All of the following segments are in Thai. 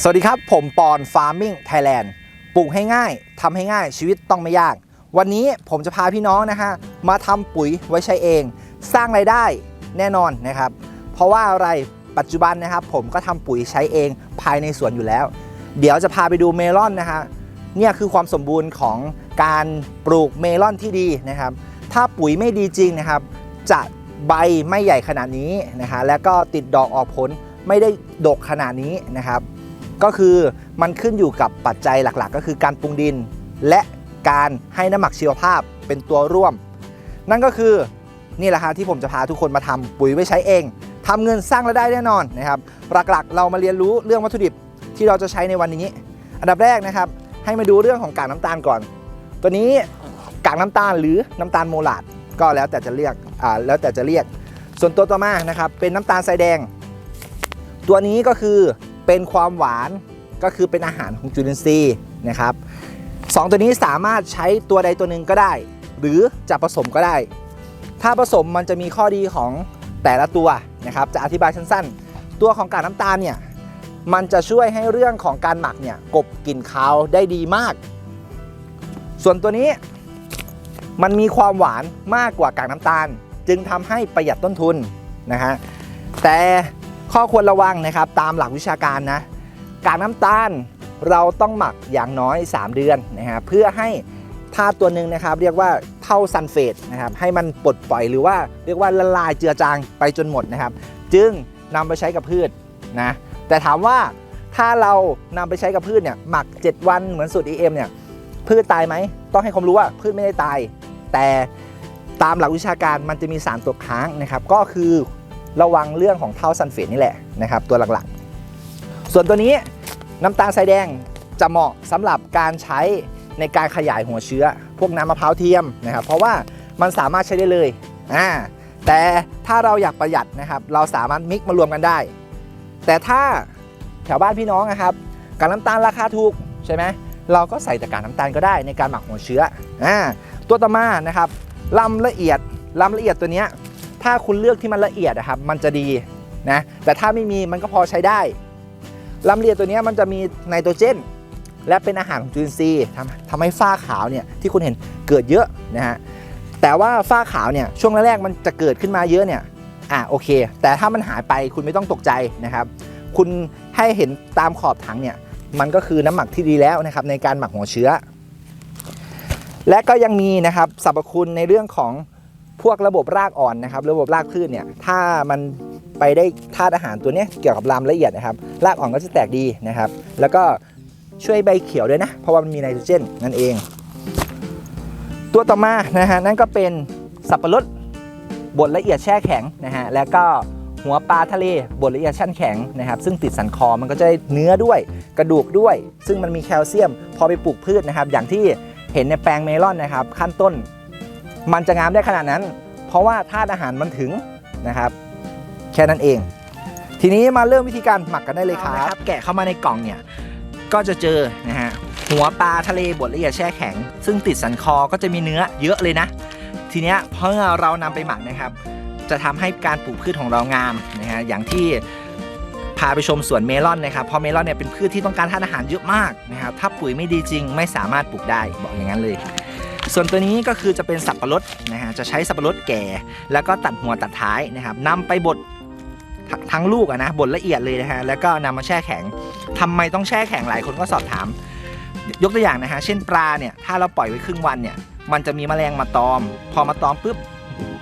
สวัสดีครับ ผมปอนฟาร์มิงไทยแลนด์ปลูกให้ง่ายทำให้ง่ายชีวิตต้องไม่ยาก วันนี้ผมจะพาพี่น้องนะฮะมาทำปุ๋ยไว้ใช้เอง สร้างไรายได้แน่นอนนะครับ เพราะว่าอะไรปัจจุบันนะครับ ผมก็ทำปุ๋ยใช้เองภายในสวนอยู่แล้ว เดี๋ยวจะพาไปดูเมลอนนะฮะเนี่ยคือความสมบูรณ์ของการปลูกเมลอนที่ดีนะครับ ถ้าปุ๋ยไม่ดีจริงนะครับ จะใบไม่ใหญ่ขนาดนี้นะฮะแล้วก็ติดดอกออกผลไม่ได้ดกขนาดนี้นะครับ ก็คือมันขึ้นอยู่กับปัจจัยหลักๆ ก็คือการปรุงดิน และการให้น้ำหมักชีวภาพเป็นตัวร่วม นั่นก็คือนี่แหละฮะที่ผมจะพาทุกคนมาทำปุ๋ยไว้ใช้เองทำเงินสร้างรายได้แน่นอนนะครับหลักๆ เรามาเรียนรู้เรื่องวัตถุดิบที่เราจะใช้ในวันนี้ อันดับแรกนะครับ ให้มาดูเรื่องของกากน้ำตาลก่อน ตัวนี้กากน้ำตาลหรือน้ำตาลโมลาดก็แล้วแต่จะเรียกอ่าแล้วแต่จะเรียก ส่วนตัวต่อมานะครับเป็นน้ำตาลทรายแดง ตัวนี้ก็คือ เป็นความหวานก็คือเป็นอาหารของจุลินทรีย์นะครับสองตัวนี้สามารถใช้ตัวใดตัวหนึ่งก็ได้ หรือจะผสมก็ได้ ถ้าผสมมันจะมีข้อดีของแต่ละตัวนะครับจะอธิบายสั้นๆ ตัวของกากน้ำตาลเนี่ยมันจะช่วยให้เรื่องของการหมักเนี่ยกลบกลิ่นคาวได้ดีมาก ส่วนตัวนี้มันมีความหวานมากกว่ากากน้ำตาล จึงทำให้ประหยัดต้นทุนนะฮะแต่ ข้อควรระวังนะครับตามหลักวิชาการนะกากน้ำตาลเราต้องหมักอย่างน้อย 3 เดือนนะฮะเพื่อให้ธาตุตัวหนึ่งนะครับ เรียกว่าเท่าซัลเฟตนะครับให้มันปลดปล่อยหรือว่าเรียกว่าละลายเจือจางไปจนหมดนะครับ จึงนำไปใช้กับพืชนะแต่ถามว่าถ้าเรานำไปใช้กับพืชเนี่ยหมัก 7 วันเหมือนสูตร EM เนี่ยพืชตายไหม ต้องให้ความรู้ว่าพืชไม่ได้ตาย แต่ตามหลักวิชาการมันจะมีสารตกค้างนะครับ ก็คือ ระวังเรื่องของเท่าซัลเฟตนี่แหละนะครับตัวหลักๆ ส่วนตัวนี้น้ำตาลทรายแดงจะเหมาะสำหรับการใช้ในการขยายหัวเชื้อ พวกน้ำมะพร้าวเทียมนะครับเพราะว่ามันสามารถใช้ได้เลยอ่าแต่ถ้าเราอยากประหยัดนะครับ เราสามารถมิกซ์มารวมกันได้ แต่ถ้าแถวบ้านพี่น้องนะครับกากน้ำตาลราคาถูกใช่ไหมเราก็ใส่แต่กากน้ำตาลก็ได้ในการหมักหัวเชื้ออ่าตัวต่อมานะครับลำละเอียดลำละเอียดตัวเนี้ย ถ้าคุณเลือกที่มันละเอียดนะครับ มันจะดีนะ แต่ถ้าไม่มีมันก็พอใช้ได้ลำเลียตัวนี้มันจะมีไนโตรเจน และเป็นอาหารของจุลินทรีย์ทำทำให้ฝ้าขาวเนี่ยที่คุณเห็นเกิดเยอะนะฮะ แต่ว่าฝ้าขาวเนี่ยช่วงแรกๆมันจะเกิดขึ้นมาเยอะเนี่ยอะโอเค แต่ถ้ามันหายไปคุณไม่ต้องตกใจนะครับ คุณให้เห็นตามขอบถังเนี่ยมันก็คือน้ำหมักที่ดีแล้วนะครับในการหมักหัวเชื้อ และก็ยังมีนะครับสรรพคุณในเรื่องของ พวกระบบรากอ่อนนะครับ ระบบรากพืชเนี่ยถ้ามันไปได้ธาตุอาหารตัวนี้เกี่ยวกับรามละเอียดนะครับ รากอ่อนก็จะแตกดีนะครับ แล้วก็ช่วยใบเขียวด้วยนะ เพราะว่ามันมีไนโตรเจนนั่นเอง ตัวต่อมานะฮะนั่นก็เป็นสับปะรดบดละเอียดแช่แข็งนะฮะแล้วก็หัวปลาทะเลบดละเอียดชั้นแข็งนะครับ ซึ่งติดสันคอมันก็จะได้เนื้อด้วยกระดูกด้วย ซึ่งมันมีแคลเซียม พอไปปลูกพืชนะครับ อย่างที่เห็นในแปลงเมลอนนะครับ ขั้นต้น มันจะงามได้ขนาดนั้น เพราะว่าธาตุอาหารมันถึงนะครับ แค่นั้นเอง ทีนี้มาเริ่มวิธีการหมักกันได้เลยครับ แกะเข้ามาในกล่องเนี่ยก็จะเจอนะฮะหัวปลาทะเลบดละเอียดแช่แข็ง ซึ่งติดสันคอก็จะมีเนื้อเยอะเลยนะ ทีเนี้ยเมื่อเรานำไปหมักนะครับ จะทำให้การปลูกพืชของเรางามนะฮะอย่างที่พาไปชมสวนเมลอนนะครับเพราะเมลอนเนี่ยเป็นพืชที่ต้องการธาตุอาหารเยอะมากนะครับถ้าปุ๋ยไม่ดีจริง ไม่สามารถปลูกได้บอกอย่างนั้นเลย ส่วนตัวนี้ก็คือจะเป็นสับปะรดนะฮะจะใช้สับปะรดแก่ แล้วก็ตัดหัวตัดท้ายนะครับนำไปบดททั้งลูกอะนะบดละเอียดเลยนะฮะแล้วก็นำมาแช่แข็งทำไมต้องแช่แข็งหลายคนก็สอบถาม ยกตัวอย่างนะฮะเช่นปลาเนี่ยถ้าเราปล่อยไว้ครึ่งวันเนี่ยมันจะมีแมลงมาตอม พอมาตอมปุ๊บ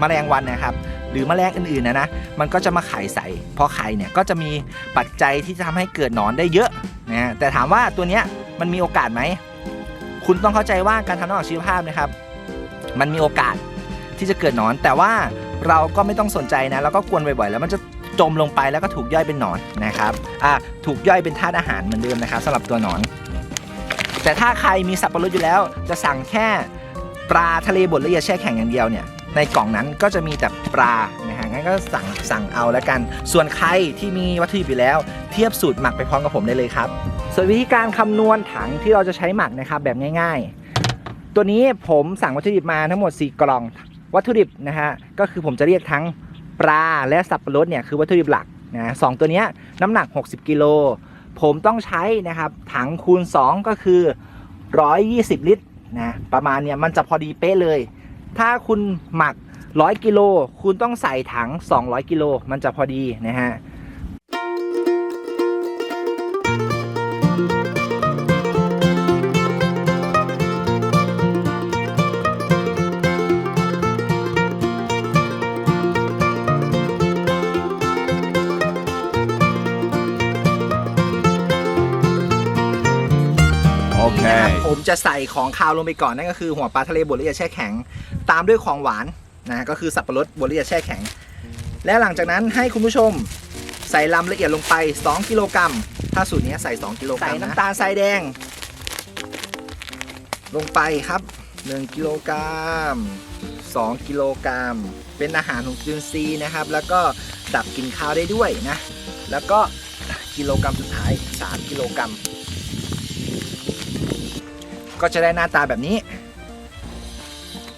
แมลงวันนะครับ หรือแมลงอื่นๆนะนะมันก็จะมาไข่ใส่พอไข่เนี่ยก็จะมีปัจจัยที่จะทำให้เกิดหนอนได้เยอะนะฮะแต่ถามว่าตัวเนี้ยมันมีโอกาสไหม คุณต้องเข้าใจว่าการทำน้ำหมักชีวภาพนะครับ มันมีโอกาสที่จะเกิดหนอน แต่ว่าเราก็ไม่ต้องสนใจนะเราก็กวนบ่อยๆ แล้วมันจะจมลงไปแล้วก็ถูกย่อยเป็นหนอนนะครับอ่าถูกย่อยเป็นธาตุอาหารเหมือนเดิมนะครับสำหรับตัวหนอน แต่ถ้าใครมีสับปะรดอยู่แล้ว จะสั่งแค่ปลาทะเลบดละเอียดแช่แข็งอย่างเดียวเนี่ยในกล่องนั้นก็จะมีแต่ปลานะฮะงั้นก็สั่งสั่งเอาแล้วกัน ส่วนใครที่มีวัตถุดิบอยู่แล้ว เทียบสูตรหมักไปพร้อมกับผมได้เลยครับ ส่วนวิธีการคำนวณถังที่เราจะใช้หมักนะครับแบบง่าย ๆ ตัวนี้ผมสั่งวัตถุดิบมาทั้งหมด 4 กล่อง วัตถุดิบนะฮะก็คือผมจะเรียกทั้งปลาและสับปะรดเนี่ยคือวัตถุดิบหลักนะสตัวนี้น้ำหนัก 60 กิโลผมต้องใช้นะครับถังคูณ 2 ก็คือ 120 ลิตรนะประมาณเนี้ยมันจะพอดีเป๊ะเลย ถ้าคุณหมัก 100 กิโลคุณต้องใส่ถัง 200 กิโลมันจะพอดีนะฮะ จะใส่ของคาวลงไปก่อนนั่นก็คือหัวปลาทะเลบดละเอียดแช่แข็ง ตามด้วยของหวานนะก็คือสับปะรดบดละเอียดแช่แข็ง และหลังจากนั้นให้คุณผู้ชมใส่ลำละเอียดลงไป 2 กิโลกรัม ถ้าสูตรนี้ใส่ 2 กิโลกรัมใส่น้ำตาลทรายแดง ลงไปครับ 1 กิโลกรัม 2 กิโลกรัม เป็นอาหารของจุลินทรีย์นะครับ แล้วก็ดับกลิ่นคาวได้ด้วยนะ แล้วก็กิโลกรัมสุดท้าย 3 กิโลกรัม ก็จะได้หน้าตาแบบนี้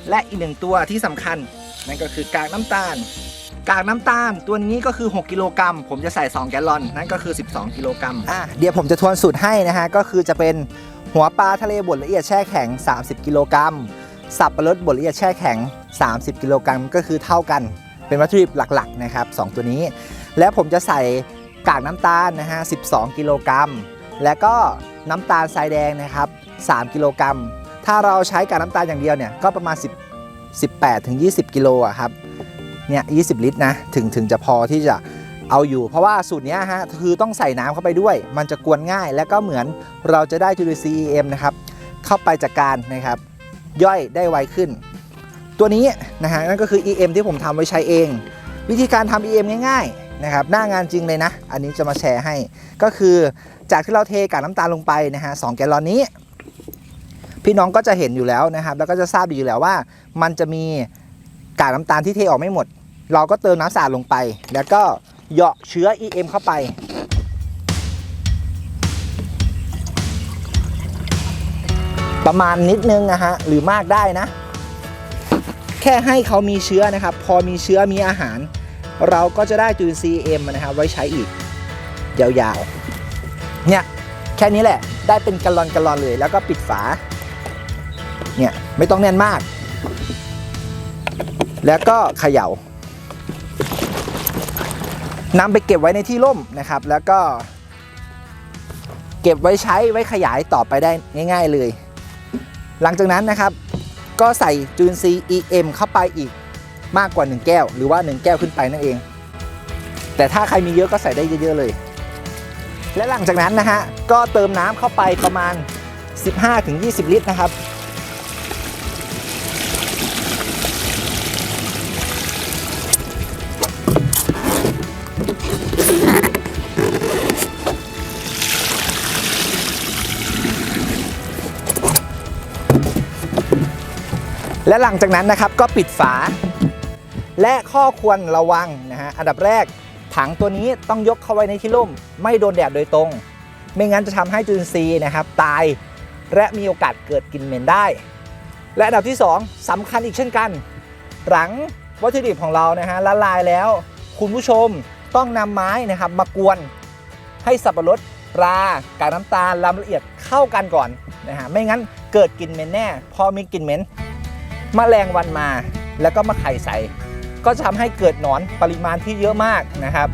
และอีกหนึ่งตัวที่สำคัญนั่นก็คือกากน้ำตาล กากน้ำตาลตัวนี้ก็คือ 6 กิโลกรัม ผมจะใส่ 2 แกลลอน นั่นก็คือ 12 กิโลกรัมอะเดี๋ยวผมจะทวนสูตรให้นะฮะ ก็คือจะเป็นหัวปลาทะเลบดละเอียดแช่แข็ง 30 กิโลกรัม สับปะรดบดละเอียดแช่แข็ง 30 กิโลกรัม ก็คือเท่ากัน เป็นวัตถุดิบหลักๆนะครับ 2 ตัวนี้ และผมจะใส่กากน้ำตาลนะฮะ 12 กิโลกรัม และก็น้ำตาลทรายแดงนะครับ 3 กิโลกรัม ถ้าเราใช้กากน้ำตาลอย่างเดียวเนี่ยก็ประมาณ 10 18ถึง20 กิโลอะครับ เนี่ย20 ลิตรนะถึงถึงจะพอที่จะเอาอยู่ เพราะว่าสูตรเนี้ยฮะคือต้องใส่น้ำเข้าไปด้วย มันจะกวนง่าย และก็เหมือนเราจะได้จุลินทรีย์ EM นะครับเข้าไปจัดการนะครับย่อยได้ไวขึ้น ตัวนี้นะฮะนั่นก็คือ EM ที่ผมทำไว้ใช้เอง วิธีการทำ EM ง่ายๆนะครับหน้างานจริงเลยนะ อันนี้จะมาแชร์ให้ ก็คือจากที่เราเทกากน้ำตาลลงไปนะฮะสองแกลลอนนี้ พี่น้องก็จะเห็นอยู่แล้วนะครับ แล้วก็จะทราบดีอยู่แล้วว่า มันจะมีกากน้ำตาลที่เทออกไม่หมด เราก็เติมน้ำสะอาดลงไป แล้วก็เหยาะเชื้อ EM เข้าไปประมาณนิดนึงนะฮะหรือมากได้นะ แค่ให้เขามีเชื้อนะครับ พอมีเชื้อมีอาหาร เราก็จะได้จุลินทรีย์ EM นะครับไว้ใช้อีก ยาวๆ เนี่ย แค่นี้แหละได้เป็นกะลอนกะลอนเลย แล้วก็ปิดฝา เนี่ยไม่ต้องแน่นมาก แล้วก็เขย่านำไปเก็บไว้ในที่ร่มนะครับ แล้วก็ เก็บไว้ใช้ไว้ขยายต่อไปได้ง่าย ๆเลย หลังจากนั้นนะครับ ก็ใส่จุลินทรีย์ EM เข้าไปอีกมากกว่า 1 แก้ว หรือว่า 1 แก้วขึ้นไปนั่นเอง แต่ถ้าใครมีเยอะก็ใส่ได้เยอะๆเลย และหลังจากนั้นนะฮะก็เติมน้ำเข้าไปประมาณ 15-20 ลิตรนะครับ และหลังจากนั้นนะครับก็ปิดฝา และข้อควรระวังนะฮะอันดับแรกถังตัวนี้ต้องยกเข้าไว้ในที่ร่ม ไม่โดนแดดโดยตรง ไม่งั้นจะทำให้จุลินทรีย์นะครับตายและมีโอกาสเกิดกลิ่นเหม็นได้ และอันดับที่ 2สำคัญอีกเช่นกัน หลังวัตถุดิบของเรานะฮะละลายแล้ว คุณผู้ชมต้องนำไม้นะครับมากวนให้สับปะรดปลากากน้ำตาลลำละเอียดเข้ากันก่อนนะฮะไม่งั้นเกิดกลิ่นเหม็นแน่ พอมีกลิ่นเหม็น มแมลงวันมาแล้วก็มาไข่ใส่ ก็จะทำให้เกิดหนอนปริมาณที่เยอะมากนะครับ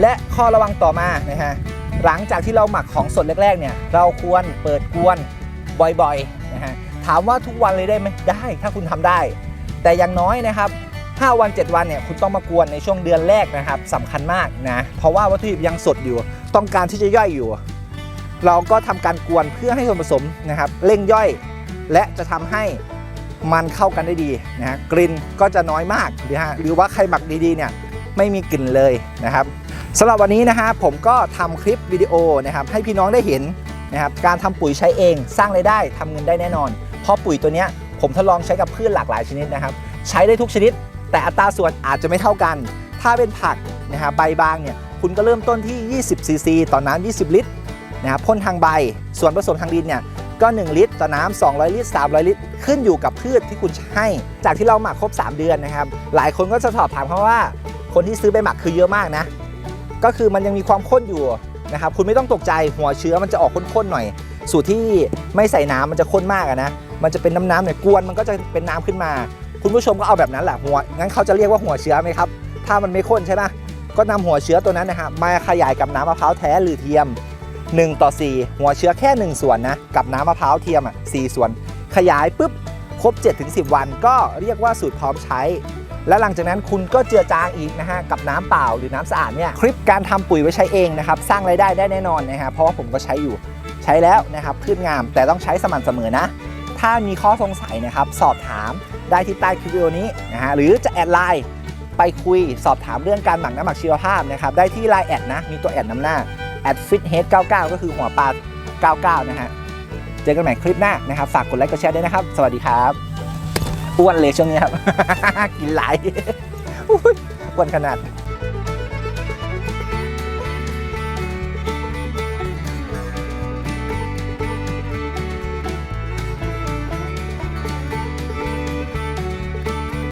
และข้อระวังต่อมานะฮะหลังจากที่เราหมักของสดแรกๆเนี่ยเราควรเปิดกวนบ่อยๆนะฮะถามว่าทุกวันเลยได้ไหมได้ถ้าคุณทำได้ แต่อย่างน้อยนะครับ 5 วัน 7 วันเนี่ยคุณต้องมากวนในช่วงเดือนแรกนะครับสำคัญมากนะเพราะว่าวัตถุดิบยังสดอยู่ ต้องการที่จะย่อยอยู่ เราก็ทำการกวนเพื่อให้ส่วนผสมนะครับเร่งย่อย และจะทำให้มันเข้ากันได้ดีนะฮะกลิ่นก็จะน้อยมากนะฮะหรือว่าใครหมักดีๆเนี่ยไม่มีกลิ่นเลยนะครับสำหรับวันนี้นะฮะผมก็ทำคลิปวิดีโอนะครับให้พี่น้องได้เห็นนะครับการทำปุ๋ยใช้เองสร้างรายได้ทำเงินได้แน่นอน เพราะปุ๋ยตัวเนี้ยผมทดลองใช้กับพืชหลากหลายชนิดนะครับ ใช้ได้ทุกชนิด แต่อัตราส่วนอาจจะไม่เท่ากัน ถ้าเป็นผักนะฮะใบบางเนี่ยคุณก็เริ่มต้นที่ 20ซีซีต่อน้ำ20 ลิตรนะครับพ่นทางใบส่วนผสมทางดินเนี่ย ก็ 1 ลิตร ต่อน้ำ200 ลิตร 300 ลิตร ขึ้นอยู่กับพืชที่คุณให้ จากที่เราหมักครบ 3 เดือนนะครับ หลายคนก็จะสอบถามเขาว่า คนที่ซื้อไปหมักคือเยอะมากนะ ก็คือมันยังมีความข้นอยู่นะครับ คุณไม่ต้องตกใจหัวเชื้อมันจะออกข้นๆหน่อย สูตรที่ไม่ใส่น้ำมันจะข้นมากนะ มันจะเป็นน้ำน้ำๆหน่อยกวนมันก็จะเป็นน้ำขึ้นมา คุณผู้ชมก็เอาแบบนั้นแหละหัว งั้นเขาจะเรียกว่าหัวเชื้อไหมครับ ถ้ามันไม่ข้นใช่ไหมก็นำหัวเชื้อตัวนั้นนะฮะมาขยายกับน้ำมะพร้าวแท้หรือเทียม 1 ต่อ 4 หัวเชื้อแค่ 1 ส่วนนะ กับน้ำมะพร้าวเทียมอะ4ส่วน ขยายปุ๊บ ครบ 7-10 วันก็เรียกว่าสูตรพร้อมใช้ และหลังจากนั้นคุณก็เจือจางอีกนะฮะ กับน้ำเปล่าหรือน้ำสะอาดเนี่ยคลิปการทำปุ๋ยไว้ใช้เองนะครับ สร้างรายได้ได้แน่นอนนะฮะเพราะว่าผมก็ใช้อยู่ใช้แล้วนะครับพืชงามแต่ต้องใช้สม่ำเสมอนะ ถ้ามีข้อสงสัยนะครับสอบถามได้ที่ใต้คลิปวิดีโอนี้นะฮะหรือจะแอดไลน์ไปคุยสอบถามเรื่องการหมักน้ำหมักชีวภาพนะครับได้ที่ไลน์แอดนะมีตัวแอดนำหน้า แอดฟิตเฮด99ก็คือหัวปลา 99 นะฮะ เจอกันใหม่คลิปหน้านะครับ ฝากกดไลค์กดแชร์ด้วยนะครับ สวัสดีครับอ้วนเลยช่วงนี้ครับ กินหลายอุ๊ยอ้วนขนาด